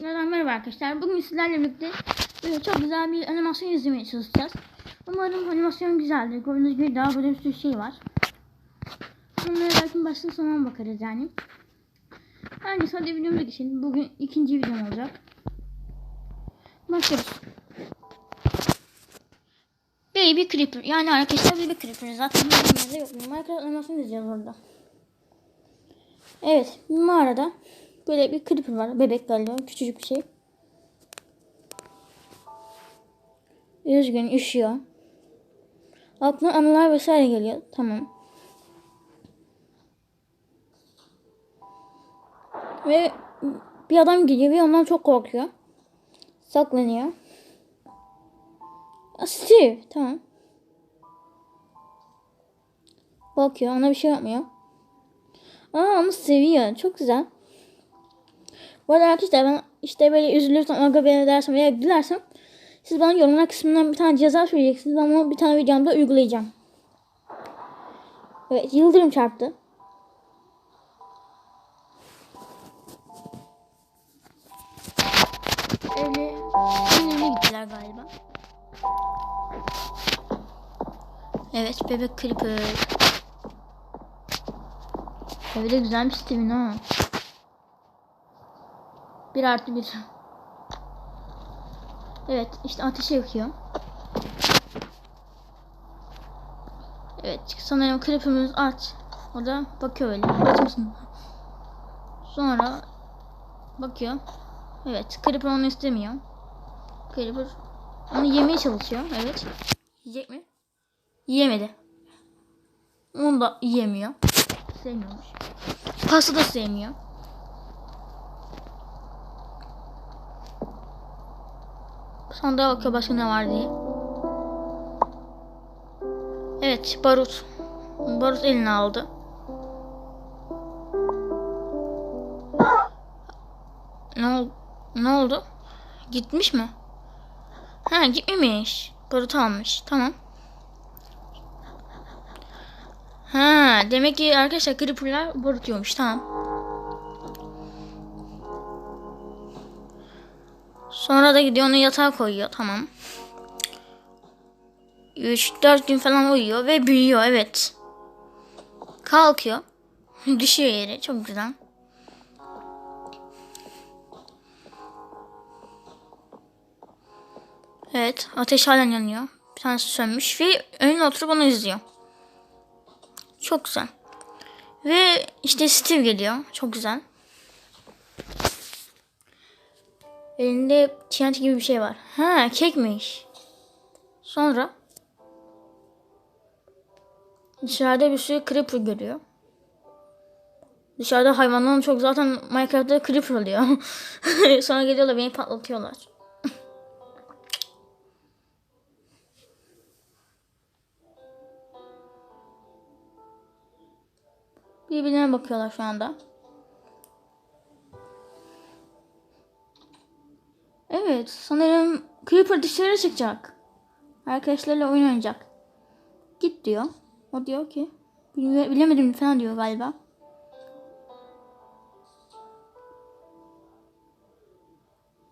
Merhaba arkadaşlar. Bugün sizlerle birlikte böyle çok güzel bir animasyon izlemeye çalışacağız. Umarım animasyon güzeldir. Gördüğünüz gibi daha böyle bir sürü şey var. Bunlara belki başka zaman bakarız yani. Bence hadi videomuza geçelim. Bugün ikinci videom olacak. Başlıyoruz. Baby Creeper. Yani arkadaşlar Baby Creeper. Zaten bildiğinizde yok. Minecraft animasyon izleyeceğiz orada. Evet. Bir mağarada böyle bir Creeper var. Bebek galiba. Küçücük bir şey. Üzgün. Üşüyor. Aklına anılar vesaire geliyor. Tamam. Ve bir adam geliyor ve ondan çok korkuyor. Saklanıyor. Steve. Tamam. Bakıyor. Ona bir şey yapmıyor. Aa onu seviyor. Çok güzel. Bu arada arkadaşlar ben işte böyle üzülürsem, aga beni dersem veya gülersem siz bana yorumlar kısmından bir tane ceza söyleyeceksiniz. Ben onu bir tane videomda uygulayacağım. Evet yıldırım çarptı. Evle, evlerine gittiler galiba. Evet bebek creeper. De güzelmiş Steve'in ha. Bir artı bir. Evet işte ateşi yakıyor. Evet sanırım klipimiz aç. O da bakıyor öyle. Aç mısın? Sonra bakıyor. Evet Creeper onu istemiyor. Creeper onu yemeye çalışıyor. Evet. Yiyecek mi? Yiyemedi. Onu da yiyemiyor. Sevmiyormuş. Pasta da sevmiyor. Sandığa bakıyor başka ne var diye. Evet barut. Barut eline aldı. Ne, ol ne oldu? Gitmiş mi? Ha gitmemiş. Barut almış. Tamam. Ha demek ki arkadaşlar creeper'lar barut yiyormuş. Tamam. Sonra da gidiyor onu yatağa koyuyor. Tamam. 3-4 gün falan uyuyor ve büyüyor. Evet. Kalkıyor. Düşüyor yere. Çok güzel. Evet. Ateş halen yanıyor. Bir tanesi sönmüş ve önüne oturup onu izliyor. Çok güzel. Ve işte Steve geliyor. Çok güzel. Elinde TNT gibi bir şey var. Ha kekmiş. Sonra dışarıda bir sürü creeper görüyor. Dışarıda hayvanların çok zaten Minecraft'ta creeper oluyor. Sonra geliyorlar beni patlatıyorlar. Birbirine bakıyorlar şu anda. Evet, sanırım Creeper dışarı çıkacak. Arkadaşlarıyla oyun oynayacak. Git diyor. O diyor ki, "Bile- bilemedim falan diyor galiba.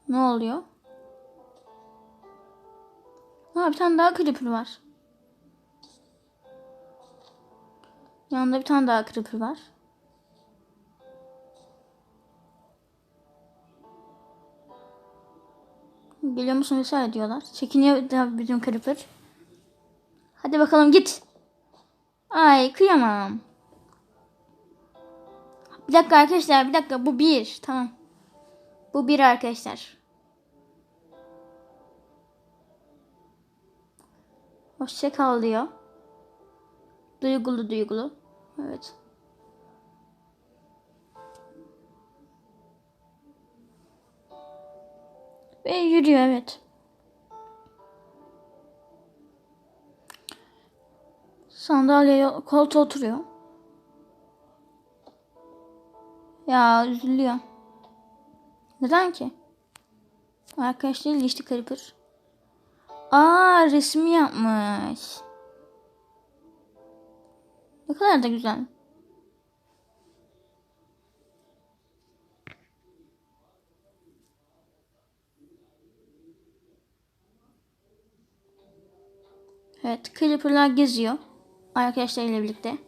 Ne oluyor? Ha bir tane daha Creeper var. Yanında bir tane daha Creeper var. Geliyor musun vesaire diyorlar. Çekiniyor da bizim Creeper. Hadi bakalım git. Ay kıyamam. Bir dakika arkadaşlar bir dakika bu bir tamam. Bu bir arkadaşlar. Hoşça kal diyor. Duygulu duygulu. Evet. Ve yürüyor evet. Sandalyeye koltuğa oturuyor. Ya üzülüyor. Neden ki? Arkadaşlar ilişki Creeper. Aa resmi yapmış. Ne kadar da güzel. Evet, Creeper'lar geziyor. Arkadaşlarıyla birlikte.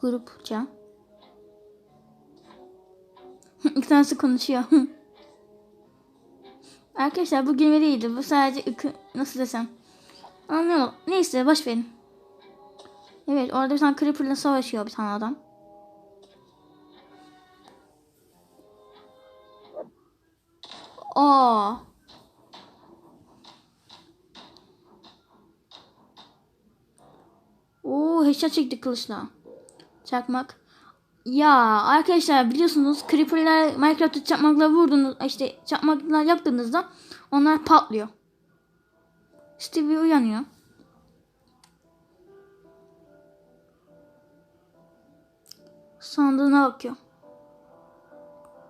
Grupça. İki tanesi konuşuyor. Arkadaşlar bu gülme değildi. Bu sadece nasıl desem. Anlıyorum. Neyse boş verin. Evet orada bir tane Creeper'la savaşıyor bir tane adam. Aa. Headshot çekti kılıçla. Çakmak. Ya arkadaşlar biliyorsunuz creeper'ler Minecraft'ta çakmakla vurdunuz işte çakmakla yaptığınızda onlar patlıyor. Stevie uyanıyor. Sandığına bakıyor.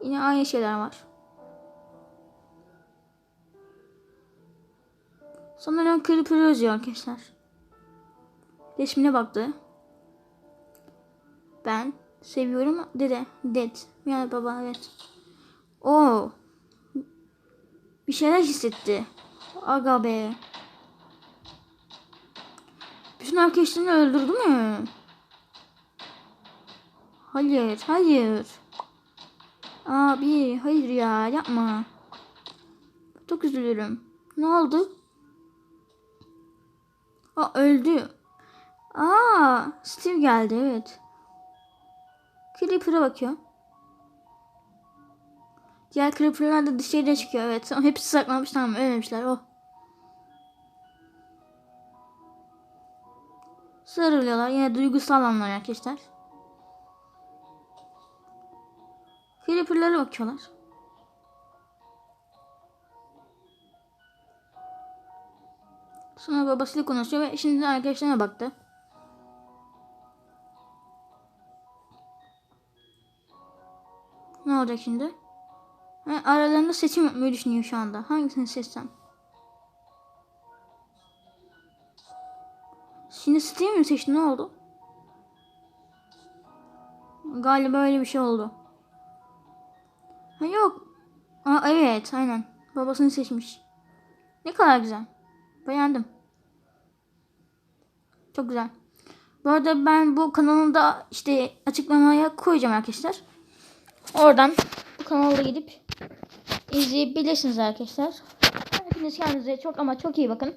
Yine aynı şeyler var. Sanırım Creeper özüyor arkadaşlar. Resmine baktı. Ben seviyorum dede. Ded. Yani baba evet. O. Bir şeyler hissetti. Aga be. Bütün arkadaşlarını öldürdü mü? Hayır, hayır. Abi, hayır ya, yapma. Çok üzülürüm. Ne oldu? Aa, öldü. Aa, Steve geldi, evet. Creeper'a bakıyor. Diğer Creeper'lar da dışarıya çıkıyor, evet. Ama hepsi saklanmış, tamam, ölmemişler, oh. Sarılıyorlar, yine duygusal anlar arkadaşlar. Creeper'lara bakıyorlar. Sonra babasıyla konuşuyor ve şimdi arkadaşlarına baktı. Ne olacak şimdi? Aralarında seçim yapmayı düşünüyor şu anda. Hangisini seçsem? Şimdi Steve mi seçti? Ne oldu? Galiba öyle bir şey oldu. Ha yok. Aa, evet aynen. Babasını seçmiş. Ne kadar güzel. Beğendim. Çok güzel. Bu arada ben bu kanalımda işte açıklamaya koyacağım arkadaşlar. Oradan bu kanalda gidip izleyebilirsiniz arkadaşlar. Hepiniz kendinize çok ama çok iyi bakın.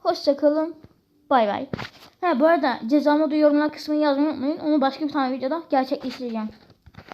Hoşçakalın. Bay bay. Ha bu arada cezamı da yorumlar kısmını yazmayı unutmayın. Onu başka bir tane videoda gerçekleştireceğim.